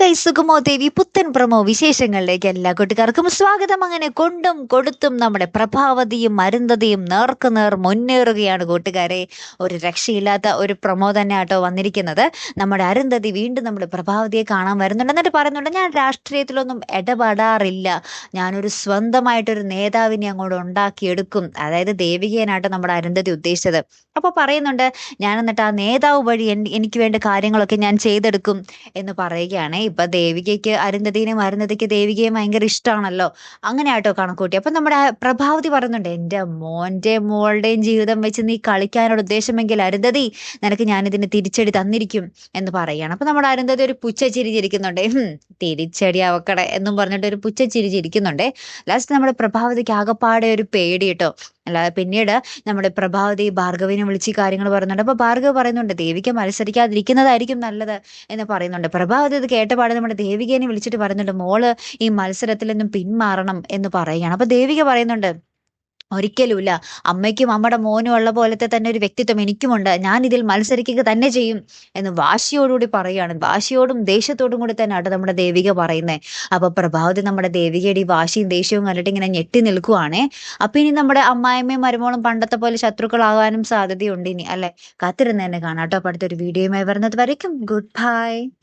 കൈ സുഖമോ ദേവി പുത്തൻ പ്രമോ വിശേഷങ്ങളിലേക്ക് എല്ലാ കൂട്ടുകാർക്കും സ്വാഗതം. അങ്ങനെ കൊണ്ടും കൊടുത്തും നമ്മുടെ പ്രഭാവതിയും അരുന്ധതിയും നേർക്ക് നേർ മുന്നേറുകയാണ് കൂട്ടുകാരെ. ഒരു രക്ഷയില്ലാത്ത ഒരു പ്രമോ തന്നെ ആട്ടോ വന്നിരിക്കുന്നത്. നമ്മുടെ അരുന്ധതി വീണ്ടും നമ്മുടെ പ്രഭാവതിയെ കാണാൻ വരുന്നുണ്ട്. എന്നിട്ട് പറയുന്നുണ്ട് ഞാൻ രാഷ്ട്രീയത്തിലൊന്നും ഇടപെടാറില്ല. ഞാനൊരു സ്വന്തമായിട്ടൊരു നേതാവിനെ അങ്ങോട്ട് ഉണ്ടാക്കിയെടുക്കും. അതായത് ദേവികേനാട്ടോ നമ്മുടെ അരുന്ധതി ഉദ്ദേശിച്ചത്. അപ്പോൾ പറയുന്നുണ്ട് ഞാൻ എന്നിട്ട് ആ നേതാവ് വഴി എനിക്ക് വേണ്ട കാര്യങ്ങളൊക്കെ ഞാൻ ചെയ്തെടുക്കും എന്ന് പറയുകയാണ്. ഇപ്പൊ ദേവികയ്ക്ക് അരുന്ധതിനെ അരുന്ധതിക്ക് ദേവികയെ ഭയങ്കര ഇഷ്ടമാണല്ലോ അങ്ങനെ ആട്ടോ കണക്കൂട്ടി. അപ്പൊ നമ്മുടെ പ്രഭാവതി പറയുന്നുണ്ട് എന്റെ മോന്റെ മോളുടെയും ജീവിതം വെച്ച് നീ കളിക്കാനുള്ള ഉദ്ദേശമെങ്കിൽ അരുന്ധതി നിനക്ക് ഞാനിതിന് തിരിച്ചടി തന്നിരിക്കും എന്ന് പറയുകയാണ് അപ്പൊ നമ്മുടെ അരുന്ധതി ഒരു പുച്ഛ ചിരിക്കുന്നുണ്ട്. ഹും, തിരിച്ചടി അവക്കടെ എന്നും പറഞ്ഞിട്ട് ഒരു പുച്ഛച്ചിരി ചിരിക്കുന്നുണ്ട്. ലാസ്റ്റ് നമ്മുടെ പ്രഭാവതിക്ക് ആകപ്പാടെ ഒരു പേടി കേട്ടോ. അല്ലാതെ പിന്നീട് നമ്മുടെ പ്രഭാവതി ഭാർഗവിനെ വിളിച്ച് കാര്യങ്ങൾ പറയുന്നുണ്ട്. അപ്പൊ ഭാർഗവ് പറയുന്നുണ്ട് ദേവിക്ക് മത്സരിക്കാതിരിക്കുന്നതായിരിക്കും നല്ലത് എന്ന് പറയുന്നുണ്ട്. പ്രഭാവതി ഇത് കേട്ടപാടെ നമ്മുടെ ദേവികേനെ വിളിച്ചിട്ട് പറയുന്നുണ്ട് മോൾ ഈ മത്സരത്തിൽ നിന്നും പിന്മാറണം എന്ന് പറയുകയാണ്. അപ്പൊ ദേവിക പറയുന്നുണ്ട് ഒരിക്കലുമില്ല. അമ്മയ്ക്കും അമ്മയുടെ മോനും ഉള്ള പോലത്തെ തന്നെ ഒരു വ്യക്തിത്വം എനിക്കുമുണ്ട്. ഞാൻ ഇതിൽ മത്സരിക്കുക തന്നെ ചെയ്യും എന്ന് വാശിയോടുകൂടി പറയുകയാണ്. വാശിയോടും ദേഷ്യത്തോടും കൂടി തന്നെ ആട്ടോ നമ്മുടെ ദേവിക പറയുന്നത് അപ്പൊ പ്രഭാവതി നമ്മുടെ ദേവികയുടെ ഈ വാശിയും ദേഷ്യവും കണ്ടിട്ട് ഇങ്ങനെ ഞെട്ടി നിൽക്കുവാണേ. അപ്പൊ ഇനി നമ്മുടെ അമ്മായിമ്മയും മരുമോളും പണ്ടത്തെ പോലെ ശത്രുക്കളാകാനും സാധ്യതയുണ്ട് ഇനി അല്ലെ? കാത്തിരുന്ന് തന്നെ കാണാട്ടോ അപ്പൊ അടുത്തൊരു വീഡിയോയുമായി വരുന്നത് വരയ്ക്കും. Good bye